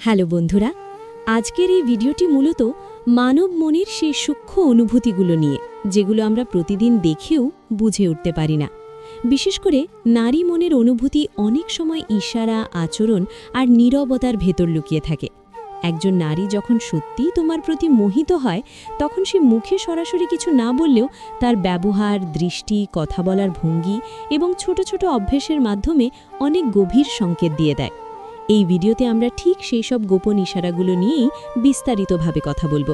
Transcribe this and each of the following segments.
Hello বন্ধুরা, আজকের এই ভিডিওটি মূলত মানব মনের সেই সূক্ষ্ম অনুভূতিগুলো নিয়ে, যেগুলো আমরা প্রতিদিন দেখেও বুঝে উঠতে পারি না। বিশেষ করে নারী মনের অনুভূতি অনেক সময় ইশারা, আচরণ আর নীরবতার ভেতর লুকিয়ে থাকে। একজন নারী যখন সত্যিই তোমার প্রতি মোহিত হয়, তখন সে মুখে সরাসরি কিছু না বললেও তার ব্যবহার, দৃষ্টি, কথা বলার ভঙ্গি এবং ছোট ছোট অভ্যেসের মাধ্যমে অনেক গভীর সংকেত দিয়ে দেয়। এই ভিডিওতে আমরা ঠিক সেই সব গোপন ইশারাগুলো নিয়েই বিস্তারিতভাবে কথা বলব।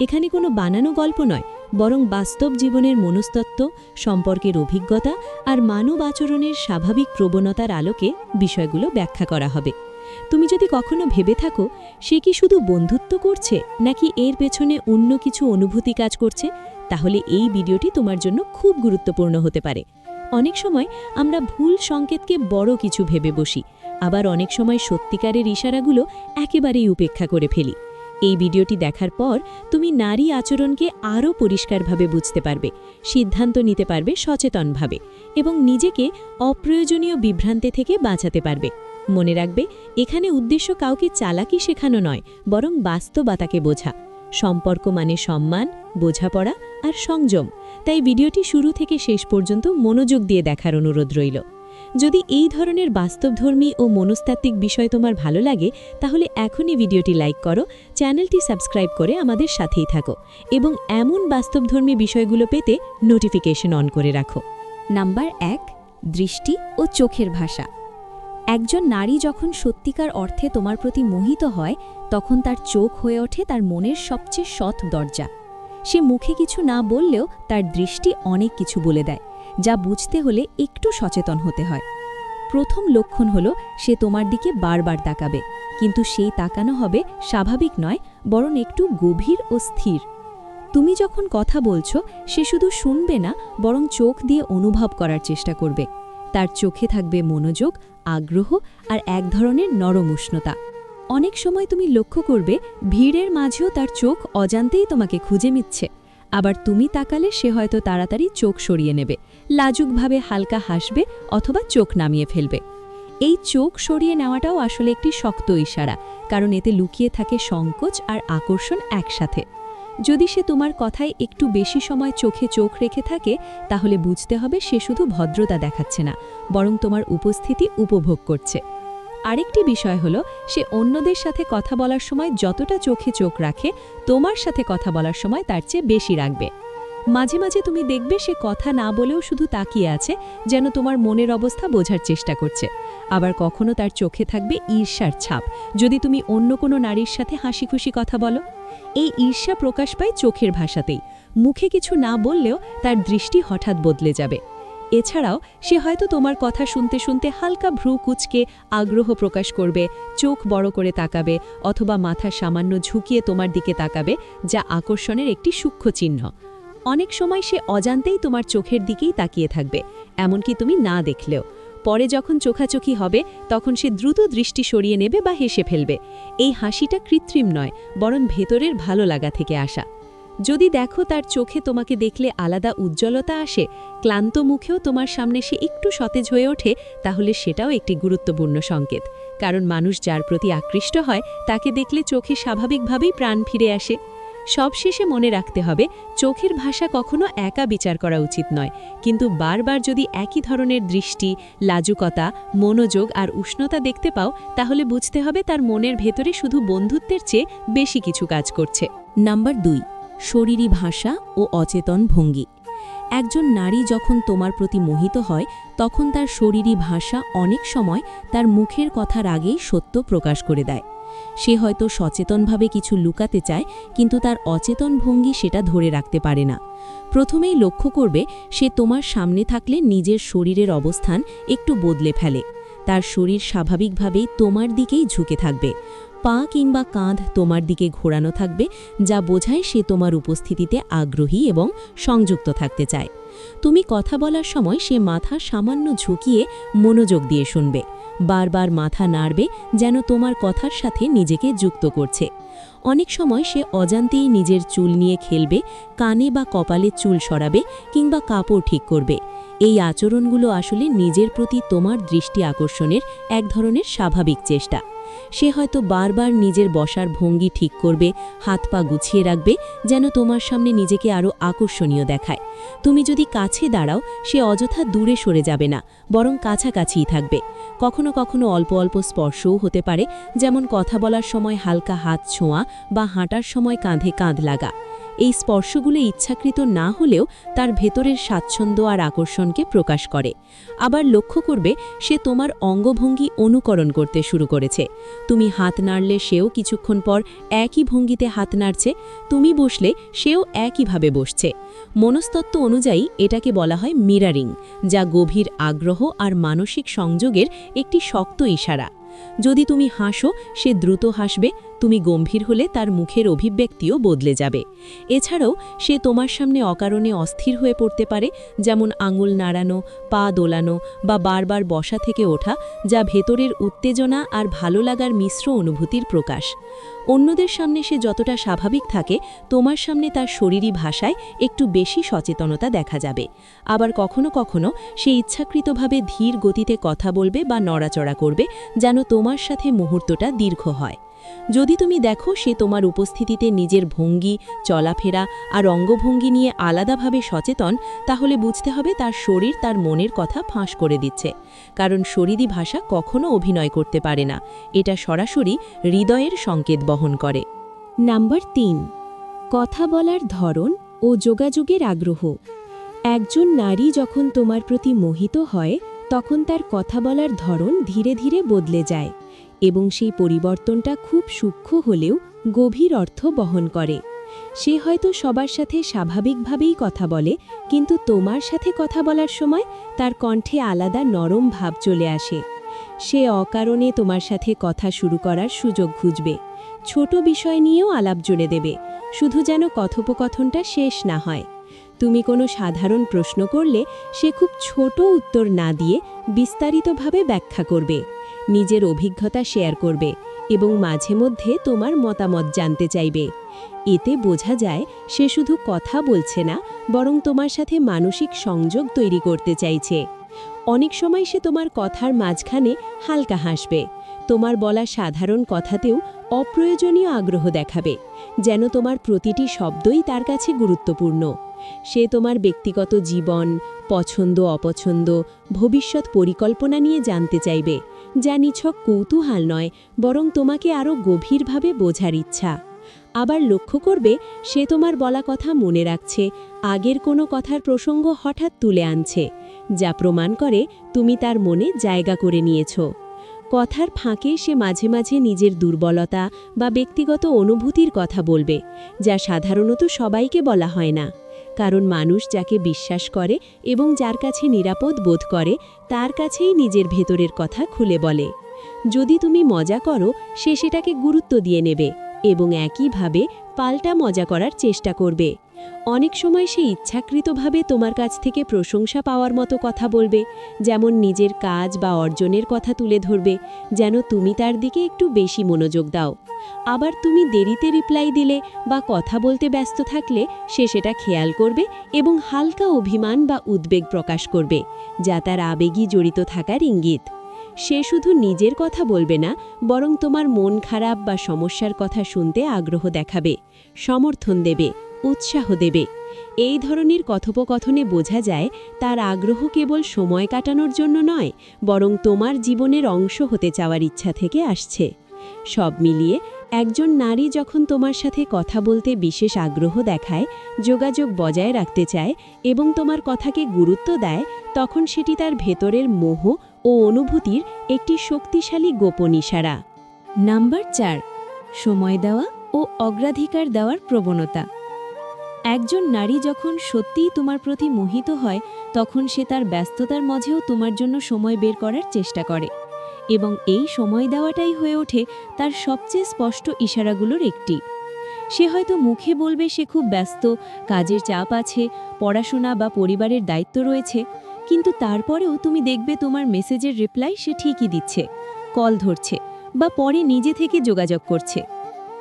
এখানে কোনো বানানো গল্প নয়, বরং বাস্তব জীবনের মনস্তত্ত্ব, সম্পর্কের অভিজ্ঞতা আর মানব আচরণের স্বাভাবিক প্রবণতার আলোকে বিষয়গুলো ব্যাখ্যা করা হবে। তুমি যদি কখনো ভেবে থাকো, সে কি শুধু বন্ধুত্ব করছে, নাকি এর পেছনে অন্য কিছু অনুভূতি কাজ করছে, তাহলে এই ভিডিওটি তোমার জন্য খুব গুরুত্বপূর্ণ হতে পারে। অনেক সময় আমরা ভুল সংকেতকে বড় কিছু ভেবে বসি আবার অনেক সময় সত্যিকারের ইশারাগুলো একেবারেই উপেক্ষা করে ফেলি। এই ভিডিওটি দেখার পর তুমি নারী আচরণকে আরও পরিষ্কারভাবে বুঝতে পারবে, সিদ্ধান্ত নিতে পারবে সচেতনভাবে এবং নিজেকে অপ্রয়োজনীয় বিভ্রান্তে থেকে বাঁচাতে পারবে। মনে রাখবে, এখানে উদ্দেশ্য কাউকে চালাকি শেখানো নয়, বরং বাস্তবতাকে বোঝা। সম্পর্ক মানে সম্মান, বোঝাপড়া আর সংযম। তাই ভিডিওটি শুরু থেকে শেষ পর্যন্ত মনোযোগ দিয়ে দেখার অনুরোধ রইল। যদি এই ধরনের বাস্তবধর্মী ও মনস্তাত্ত্বিক বিষয় তোমার ভালো লাগে, তাহলে এখনই ভিডিওটি লাইক করো, চ্যানেলটি সাবস্ক্রাইব করে আমাদের সাথেই থাকো এবং এমন বাস্তবধর্মী বিষয়গুলো পেতে নোটিফিকেশন অন করে রাখো। নাম্বার এক, দৃষ্টি ও চোখের ভাষা। একজন নারী যখন সত্যিকার অর্থে তোমার প্রতি মোহিত হয়, তখন তার চোখ হয়ে ওঠে তার মনের সবচেয়ে সৎ দরজা। সে মুখে কিছু না বললেও তার দৃষ্টি অনেক কিছু বলে দেয়। যা বুঝতে হলে একটু সচেতন হতে হয়। প্রথম লক্ষণ হল, সে তোমার দিকে বারবার তাকাবে। কিন্তু সেই তাকানো হবে স্বাভাবিক নয়, বরং একটু গভীর ও স্থির। তুমি যখন কথা বলছো, সে শুধু শুনবে না, বরং চোখ দিয়ে অনুভব করার চেষ্টা করবে। তার চোখে থাকবে মনোযোগ, আগ্রহ আর এক ধরনের নরম উষ্ণতা। অনেক সময় তুমি লক্ষ্য করবে, ভিড়ের মাঝেও তার চোখ অজান্তেই তোমাকে খুঁজে মিচ্ছে আবার তুমি তাকালে সে হয়তো তাড়াতাড়ি চোখ সরিয়ে নেবে। লাজুকভাবে হালকা হাসবে অথবা চোখ নামিয়ে ফেলবে। এই চোখ সরিয়ে নেওয়াটাও আসলে একটি শক্ত ইশারা, কারণ এতে লুকিয়ে থাকে সংকোচ আর আকর্ষণ একসাথে। যদি সে তোমার কথায় একটু বেশি সময় চোখে চোখ রেখে থাকে, তাহলে বুঝতে হবে সে শুধু ভদ্রতা দেখাচ্ছে না, বরং তোমার উপস্থিতি উপভোগ করছে। আরেকটি বিষয় হলো, সে অন্যদের সাথে কথা বলার সময় যতটা চোখে চোখ রাখে, তোমার সাথে কথা বলার সময় তার চেয়ে বেশি রাখবে। মাঝে মাঝে তুমি দেখবে সে কথা না বলেও শুধু তাকিয়ে আছে, যেন তোমার মনের অবস্থা বোঝার চেষ্টা করছে। আবার কখনো তার চোখে থাকবে ঈর্ষার ছাপ। যদি তুমি অন্য কোনো নারীর সাথে হাসি খুশি কথা বলো, এই ঈর্ষা প্রকাশ পায় চোখের ভাষাতেই। মুখে কিছু না বললেও তার দৃষ্টি হঠাৎ বদলে যাবে। এছাড়াও, সে হয়তো তোমার কথা শুনতে শুনতে হালকা ভ্রু কুচকে আগ্রহ প্রকাশ করবে, চোখ বড় করে তাকাবে, অথবা মাথা সামান্য ঝুঁকিয়ে তোমার দিকে তাকাবে, যা আকর্ষণের একটি সূক্ষ্ম চিহ্ন। অনেক সময় সে অজান্তেই তোমার চোখের দিকেই তাকিয়ে থাকবে, এমনকি তুমি না দেখলেও। পরে যখন চোখাচোখি হবে, তখন সে দ্রুত দৃষ্টি সরিয়ে নেবে বা হেসে ফেলবে। এই হাসিটা কৃত্রিম নয়, বরং ভেতরের ভালো লাগা থেকে আসা। যদি দেখো তার চোখে তোমাকে দেখলে আলাদা উজ্জ্বলতা আসে, ক্লান্ত মুখেও তোমার সামনে সে একটু সতেজ হয়ে ওঠে, তাহলে সেটাও একটি গুরুত্বপূর্ণ সংকেত। কারণ মানুষ যার প্রতি আকৃষ্ট হয়, তাকে দেখলে চোখে স্বাভাবিকভাবেই প্রাণ ফিরে আসে। সবশেষে মনে রাখতে হবে, চোখের ভাষা কখনো একা বিচার করা উচিত নয়। কিন্তু বারবার যদি একই ধরনের দৃষ্টি, লাজুকতা, মনোযোগ আর উষ্ণতা দেখতে পাও, তাহলে বুঝতে হবে তার মনের ভেতরে শুধু বন্ধুত্বের চেয়ে বেশি কিছু কাজ করছে। নাম্বার দুই, শরীরী ভাষা ও অচেতন ভঙ্গি। একজন নারী যখন তোমার প্রতি মোহিত হয়, তখন তার শরীরী ভাষা অনেক সময় তার মুখের কথার আগেই সত্য প্রকাশ করে দেয়। সে হয়তো সচেতনভাবে কিছু লুকাতে চায়, কিন্তু তার অচেতন ভঙ্গি সেটা ধরে রাখতে পারে না। প্রথমেই লক্ষ্য করবে, সে তোমার সামনে থাকলে নিজের শরীরের অবস্থান একটু বদলে ফেলে। তার শরীর স্বাভাবিকভাবেই তোমার দিকেই ঝুঁকে থাকবে। পা কিংবা কাঁধ তোমার দিকে ঘোরানো থাকবে, যা বোঝায় সে তোমার উপস্থিতিতে আগ্রহী এবং সংযুক্ত থাকতে চায়। তুমি কথা বলার সময় সে মাথা সামান্য ঝুঁকিয়ে মনোযোগ দিয়ে শুনবে। বারবার মাথা নাড়বে যেন তোমার কথার সাথে নিজেকে যুক্ত করছে। অনেক সময় সে অজান্তেই নিজের চুল নিয়ে খেলবে, কানে বা কপালে চুল সরাবে কিংবা কাপড় ঠিক করবে। এই আচরণগুলো আসলে নিজের প্রতি তোমার দৃষ্টি আকর্ষণের এক ধরনের স্বাভাবিক চেষ্টা। সে হয়তো বারবার নিজের বসার ভঙ্গি ঠিক করবে, হাত পা গুছিয়ে রাখবে, যেন তোমার সামনে নিজেকে আরও আকর্ষণীয় দেখায়। তুমি যদি কাছে দাঁড়াও, সে অযথা দূরে সরে যাবে না, বরং কাছাকাছিই থাকবে। কখনো কখনো অল্প অল্প স্পর্শও হতে পারে, যেমন কথা বলার সময় হালকা হাত ছোঁয়া বা হাঁটার সময় কাঁধে কাঁধ লাগা। এই স্পর্শগুলো ইচ্ছাকৃত না হলেও তার ভেতরের স্বাচ্ছন্দ্য আর আকর্ষণকে প্রকাশ করে। আবার লক্ষ্য করবে, সে তোমার অঙ্গভঙ্গি অনুকরণ করতে শুরু করেছে। তুমি হাত নাড়লে সেও কিছুক্ষণ পর একই ভঙ্গিতে হাত নাড়ছে, তুমি বসলে সেও একইভাবে বসছে। মনস্তত্ত্ব অনুযায়ী এটাকে বলা হয় মিরারিং, যা গভীর আগ্রহ আর মানসিক সংযোগের একটি শক্ত ইশারা। যদি তুমি হাসো, সে দ্রুত হাসবে তুমি গম্ভীর হলে তার মুখের অভিব্যক্তিও বদলে যাবে। এছাড়াও সে তোমার সামনে অকারণে অস্থির হয়ে পড়তে পারে, যেমন আঙুল নাড়ানো, পা দোলানো বা বারবার বসা থেকে ওঠা, যা ভেতরের উত্তেজনা আর ভালো লাগার মিশ্র অনুভূতির প্রকাশ। অন্যদের সামনে সে যতটা স্বাভাবিক থাকে, তোমার সামনে তার শরীরী ভাষায় একটু বেশি সচেতনতা দেখা যাবে। আবার কখনো কখনো সে ইচ্ছাকৃতভাবে ধীর গতিতে কথা বলবে বা নড়াচড়া করবে, যেন তোমার সাথে মুহূর্তটা দীর্ঘ হয়। যদি তুমি দেখো সে তোমার উপস্থিতিতে নিজের ভঙ্গি, চলাফেরা আর অঙ্গভঙ্গি নিয়ে আলাদাভাবে সচেতন, তাহলে বুঝতে হবে তার শরীর তার মনের কথা ফাঁস করে দিচ্ছে। কারণ শরীরী ভাষা কখনো অভিনয় করতে পারে না। এটা সরাসরি হৃদয়ের সংকেত বহন করে। নাম্বার তিন। কথা বলার ধরন ও যোগাযোগের আগ্রহ। একজন নারী যখন তোমার প্রতি মোহিত হয়, তখন তার কথা বলার ধরন ধীরে ধীরে বদলে যায়। এবং সেই পরিবর্তনটা খুব সূক্ষ্ম হলেও গভীর অর্থ বহন করে। সে হয়তো সবার সাথে স্বাভাবিকভাবেই কথা বলে, কিন্তু তোমার সাথে কথা বলার সময় তার কণ্ঠে আলাদা নরম ভাব চলে আসে। সে অকারণে তোমার সাথে কথা শুরু করার সুযোগ খুঁজবে। ছোট বিষয় নিয়েও আলাপ জুড়ে দেবে, শুধু যেন কথোপকথনটা শেষ না হয়। তুমি কোনো সাধারণ প্রশ্ন করলে সে খুব ছোট উত্তর না দিয়ে বিস্তারিতভাবে ব্যাখ্যা করবে। নিজের অভিজ্ঞতা শেয়ার করবে এবং মাঝে মধ্যে তোমার মতামত জানতে চাইবে। এতে বোঝা যায় সে শুধু কথা বলছে না, বরং তোমার সাথে মানসিক সংযোগ তৈরি করতে চাইছে। অনেক সময় সে তোমার কথার মাঝখানে হালকা হাসবে। তোমার বলা সাধারণ কথাতেও অপ্রয়োজনীয় আগ্রহ দেখাবে, যেন তোমার প্রতিটি শব্দই তার কাছে গুরুত্বপূর্ণ। সে তোমার ব্যক্তিগত জীবন পছন্দ অপছন্দ ভবিষ্যৎ পরিকল্পনা নিয়ে জানতে চাইবে। যা নিছক কৌতূহল নয়, বরং তোমাকে আরও গভীরভাবে বোঝার ইচ্ছা। আবার লক্ষ্য করবে, সে তোমার বলা কথা মনে রাখছে, আগের কোনো কথার প্রসঙ্গ হঠাৎ তুলে আনছে, যা প্রমাণ করে তুমি তার মনে জায়গা করে নিয়েছ। কথার ফাঁকে সে মাঝে মাঝে নিজের দুর্বলতা বা ব্যক্তিগত অনুভূতির কথা বলবে, যা সাধারণত সবাইকে বলা হয় না। কারণ মানুষ যাকে বিশ্বাস করে এবং যার কাছে নিরাপদ বোধ করে, তার কাছেই নিজের ভেতরের কথা খুলে বলে। যদি তুমি মজা করো, সে সেটাকে গুরুত্ব দিয়ে নেবে এবং একইভাবে পাল্টা মজা করার চেষ্টা করবে। অনেক সময় সে ইচ্ছাকৃতভাবে তোমার কাছ থেকে প্রশংসা পাওয়ার মতো কথা বলবে, যেমন নিজের কাজ বা অর্জনের কথা তুলে ধরবে, যেন তুমি তার দিকে একটু বেশি মনোযোগ দাও। আবার তুমি দেরিতে রিপ্লাই দিলে বা কথা বলতে ব্যস্ত থাকলে সে সেটা খেয়াল করবে এবং হালকা অভিমান বা উদ্বেগ প্রকাশ করবে, যা তার আবেগী জড়িত থাকার ইঙ্গিত। সে শুধু নিজের কথা বলবে না, বরং তোমার মন খারাপ বা সমস্যার কথা শুনতে আগ্রহ দেখাবে, সমর্থন দেবে। উৎসাহ দেবে। এই ধরনের কথোপকথনে বোঝা যায়, তার আগ্রহ কেবল সময় কাটানোর জন্য নয়, বরং তোমার জীবনের অংশ হতে চাওয়ার ইচ্ছা থেকে আসছে। সব মিলিয়ে, একজন নারী যখন তোমার সাথে কথা বলতে বিশেষ আগ্রহ দেখায়, যোগাযোগ বজায় রাখতে চায় এবং তোমার কথাকে গুরুত্ব দেয়, তখন সেটি তার ভেতরের মোহ ও অনুভূতির একটি শক্তিশালী গোপন ইশারা। নাম্বার চার, সময় দেওয়া ও অগ্রাধিকার দেওয়ার প্রবণতা। একজন নারী যখন সত্যিই তোমার প্রতি মোহিত হয়, তখন সে তার ব্যস্ততার মাঝেও তোমার জন্য সময় বের করার চেষ্টা করে এবং এই সময় দেওয়াটাই হয়ে ওঠে তার সবচেয়ে স্পষ্ট ইশারাগুলোর একটি। সে হয়তো মুখে বলবে সে খুব ব্যস্ত, কাজের চাপ আছে, পড়াশোনা বা পরিবারের দায়িত্ব রয়েছে, কিন্তু তারপরেও তুমি দেখবে তোমার মেসেজের রিপ্লাই সে ঠিকই দিচ্ছে, কল ধরছে বা পরে নিজে থেকে যোগাযোগ করছে।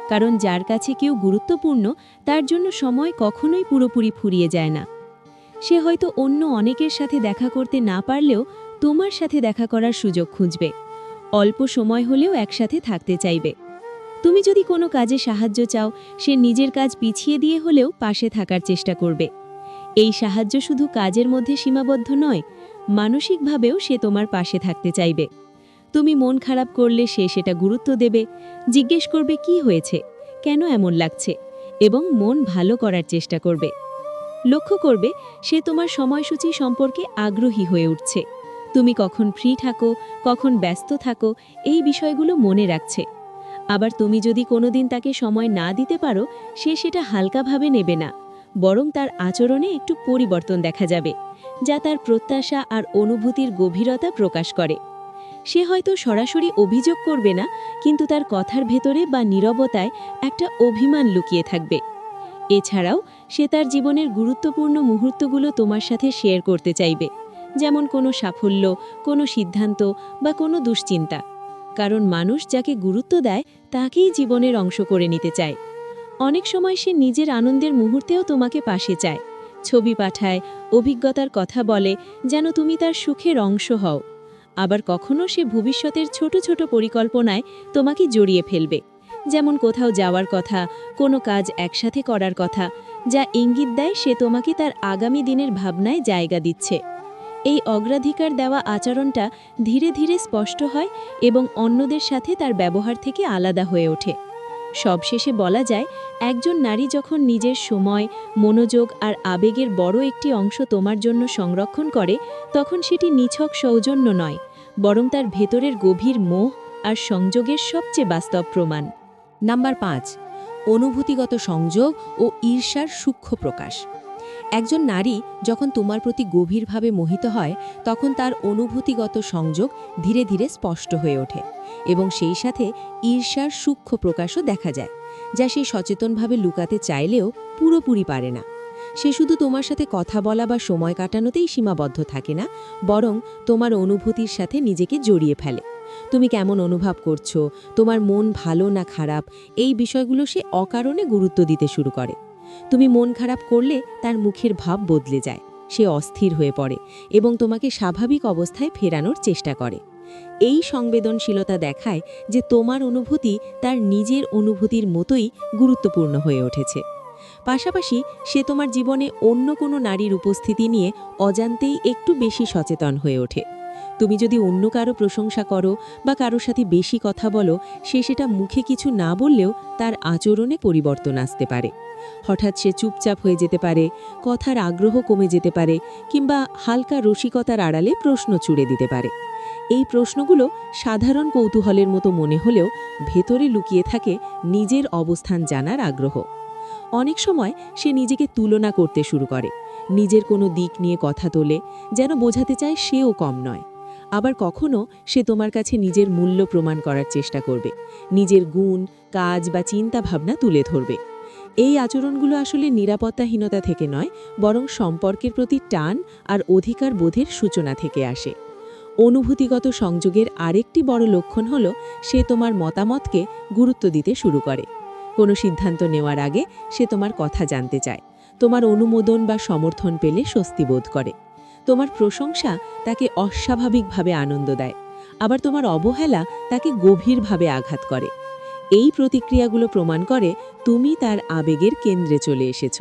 কারণ যার কাছে কেউ গুরুত্বপূর্ণ, তার জন্য সময় কখনোই পুরোপুরি ফুরিয়ে যায় না। সে হয়তো অন্য অনেকের সাথে দেখা করতে না পারলেও তোমার সাথে দেখা করার সুযোগ খুঁজবে। অল্প সময় হলেও একসাথে থাকতে চাইবে। তুমি যদি কোনো কাজে সাহায্য চাও, সে নিজের কাজ পিছিয়ে দিয়ে হলেও পাশে থাকার চেষ্টা করবে। এই সাহায্য শুধু কাজের মধ্যে সীমাবদ্ধ নয়, মানসিকভাবেও সে তোমার পাশে থাকতে চাইবে। তুমি মন খারাপ করলে সে সেটা গুরুত্ব দেবে, জিজ্ঞেস করবে কি হয়েছে, কেন এমন লাগছে, এবং মন ভালো করার চেষ্টা করবে। লক্ষ্য করবে, সে তোমার সময়সূচি সম্পর্কে আগ্রহী হয়ে উঠছে। তুমি কখন ফ্রি থাকো, কখন ব্যস্ত থাকো, এই বিষয়গুলো মনে রাখছে। আবার তুমি যদি কোনোদিন তাকে সময় না দিতে পারো, সে সেটা হালকাভাবে নেবে না, বরং তার আচরণে একটু পরিবর্তন দেখা যাবে, যা তার প্রত্যাশা আর অনুভূতির গভীরতা প্রকাশ করে। সে হয়তো সরাসরি অভিযোগ করবে না, কিন্তু তার কথার ভেতরে বা নীরবতায় একটা অভিমান লুকিয়ে থাকবে। এছাড়াও, সে তার জীবনের গুরুত্বপূর্ণ মুহূর্তগুলো তোমার সাথে শেয়ার করতে চাইবে, যেমন কোনো সাফল্য, কোনো সিদ্ধান্ত বা কোনো দুশ্চিন্তা। কারণ মানুষ যাকে গুরুত্ব দেয়, তাকেই জীবনের অংশ করে নিতে চায়। অনেক সময় সে নিজের আনন্দের মুহূর্তেও তোমাকে পাশে চায়। ছবি পাঠায়, অভিজ্ঞতার কথা বলে, যেন তুমি তার সুখের অংশ হও। আবার কখনও সে ভবিষ্যতের ছোট ছোট পরিকল্পনায় তোমাকে জড়িয়ে ফেলবে। যেমন কোথাও যাওয়ার কথা, কোনো কাজ একসাথে করার কথা, যা ইঙ্গিত দেয় সে তোমাকে তার আগামী দিনের ভাবনায় জায়গা দিচ্ছে। এই অগ্রাধিকার দেওয়া আচরণটা ধীরে ধীরে স্পষ্ট হয় এবং অন্যদের সাথে তার ব্যবহার থেকে আলাদা হয়ে ওঠে। সবশেষে বলা যায়, একজন নারী যখন নিজের সময়, মনোযোগ আর আবেগের বড় একটি অংশ তোমার জন্য সংরক্ষণ করে, তখন সেটি নিছক সৌজন্য নয়, বরং তার ভেতরের গভীর মোহ আর সংযোগের সবচেয়ে বাস্তব প্রমাণ। নাম্বার পাঁচ, অনুভূতিগত সংযোগ ও ঈর্ষার সূক্ষ্ম প্রকাশ। একজন নারী যখন তোমার প্রতি গভীরভাবে মোহিত হয়, তখন তার অনুভূতিগত সংযোগ ধীরে ধীরে স্পষ্ট হয়ে ওঠে। এবং সেই সাথে ঈর্ষার সূক্ষ্ম প্রকাশও দেখা যায়, যা সে সচেতনভাবে লুকাতে চাইলেও পুরোপুরি পারে না। সে শুধু তোমার সাথে কথা বলা বা সময় কাটানোতেই সীমাবদ্ধ থাকে না, বরং তোমার অনুভূতির সাথে নিজেকে জড়িয়ে ফেলে। তুমি কেমন অনুভব করছ, তোমার মন ভালো না খারাপ, এই বিষয়গুলো সে অকারণে গুরুত্ব দিতে শুরু করে। তুমি মন খারাপ করলে তার মুখের ভাব বদলে যায়, সে অস্থির হয়ে পড়ে এবং তোমাকে স্বাভাবিক অবস্থায় ফেরানোর চেষ্টা করে। এই সংবেদনশীলতা দেখায় যে তোমার অনুভূতি তার নিজের অনুভূতির মতোই গুরুত্বপূর্ণ হয়ে উঠেছে। পাশাপাশি সে তোমার জীবনে অন্য কোনো নারীর উপস্থিতি নিয়ে অজান্তেই একটু বেশি সচেতন হয়ে ওঠে। তুমি যদি অন্য কারও প্রশংসা করো বা কারোর সাথে বেশি কথা বলো, সে সেটা মুখে কিছু না বললেও তার আচরণে পরিবর্তন আসতে পারে। হঠাৎ সে চুপচাপ হয়ে যেতে পারে, কথার আগ্রহ কমে যেতে পারে, কিংবা হালকা রসিকতার আড়ালে প্রশ্ন চুড়ে দিতে পারে। এই প্রশ্নগুলো সাধারণ কৌতূহলের মতো মনে হলেও ভেতরে লুকিয়ে থাকে নিজের অবস্থান জানার আগ্রহ। অনেক সময় সে নিজেকে তুলনা করতে শুরু করে, নিজের কোনো দিক নিয়ে কথা তোলে, যেন বোঝাতে চায় সেও কম নয়। আবার কখনো সে তোমার কাছে নিজের মূল্য প্রমাণ করার চেষ্টা করবে, নিজের গুণ, কাজ বা চিন্তা ভাবনা তুলে ধরবে। এই আচরণগুলো আসলে নিরাপত্তাহীনতা থেকে নয়, বরং সম্পর্কের প্রতি টান আর অধিকার বোধের সূচনা থেকে আসে। অনুভূতিগত সংযোগের আরেকটি বড় লক্ষণ হল সে তোমার মতামতকে গুরুত্ব দিতে শুরু করে। কোনো সিদ্ধান্ত নেওয়ার আগে সে তোমার কথা জানতে চায়, তোমার অনুমোদন বা সমর্থন পেলে স্বস্তি বোধ করে। তোমার প্রশংসা তাকে অস্বাভাবিকভাবে আনন্দ দেয়, আবার তোমার অবহেলা তাকে গভীরভাবে আঘাত করে। এই প্রতিক্রিয়াগুলো প্রমাণ করে তুমি তার আবেগের কেন্দ্রে চলে এসেছ।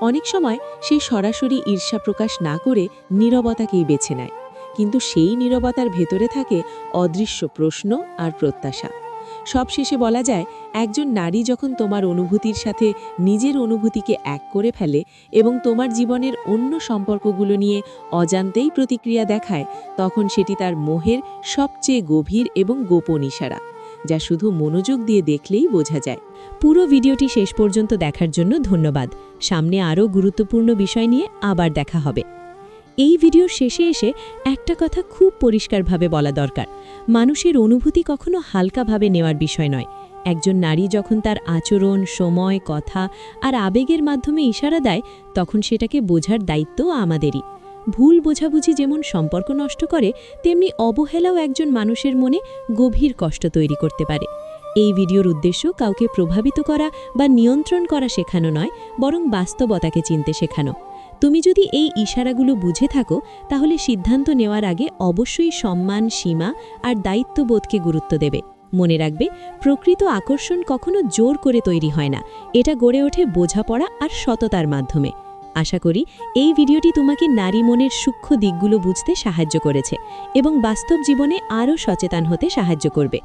অনেক সময় সে সরাসরি ঈর্ষা প্রকাশ না করে নীরবতাকেই বেছে নেয়। কিন্তু সেই নীরবতার ভেতরে থাকে অদৃশ্য প্রশ্ন আর প্রত্যাশা। সবশেষে বলা যায়, একজন নারী যখন তোমার অনুভূতির সাথে নিজের অনুভূতিকে এক করে ফেলে এবং তোমার জীবনের অন্য সম্পর্কগুলো নিয়ে অজান্তেই প্রতিক্রিয়া দেখায়, তখন সেটি তার মোহের সবচেয়ে গভীর এবং গোপন ইশারা, যা শুধু মনোযোগ দিয়ে দেখলেই বোঝা যায়। পুরো ভিডিওটি শেষ পর্যন্ত দেখার জন্য ধন্যবাদ। সামনে আরও গুরুত্বপূর্ণ বিষয় নিয়ে আবার দেখা হবে। এই ভিডিওর শেষে এসে একটা কথা খুব পরিষ্কারভাবে বলা দরকার। মানুষের অনুভূতি কখনো হালকাভাবে নেওয়ার বিষয় নয়। একজন নারী যখন তার আচরণ, সময়, কথা আর আবেগের মাধ্যমে ইশারা দেয়, তখন সেটাকে বোঝার দায়িত্ব আমাদেরই। ভুল বোঝাবুঝি যেমন সম্পর্ক নষ্ট করে, তেমনি অবহেলাও একজন মানুষের মনে গভীর কষ্ট তৈরি করতে পারে। এই ভিডিওর উদ্দেশ্য কাউকে প্রভাবিত করা বা নিয়ন্ত্রণ করা শেখানো নয়, বরং বাস্তবতাকে চিনতে শেখানো। তুমি যদি এই ইশারাগুলো বুঝে থাকো, তাহলে সিদ্ধান্ত নেওয়ার আগে অবশ্যই সম্মান, সীমা আর দায়িত্ববোধকে গুরুত্ব দেবে। মনে রাখবে, প্রকৃত আকর্ষণ কখনো জোর করে তৈরি হয় না। এটা গড়ে ওঠে বোঝাপড়া আর সততার মাধ্যমে। আশা করি এই ভিডিওটি তোমাকে নারী মনের সূক্ষ্ম দিকগুলো বুঝতে সাহায্য করেছে এবং বাস্তব জীবনে আরও সচেতন হতে সাহায্য করবে।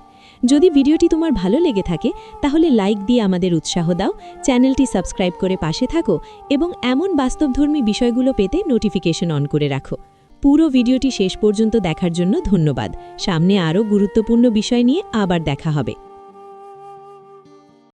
যদি ভিডিওটি তোমার ভালো লেগে থাকে, তাহলে লাইক দিয়ে আমাদের উৎসাহ দাও, চ্যানেলটি সাবস্ক্রাইব করে পাশে থাকো এবং এমন বাস্তবধর্মী বিষয়গুলো পেতে নোটিফিকেশন অন করে রাখো। পুরো ভিডিওটি শেষ পর্যন্ত দেখার জন্য ধন্যবাদ। সামনে আরও গুরুত্বপূর্ণ বিষয় নিয়ে আবার দেখা হবে।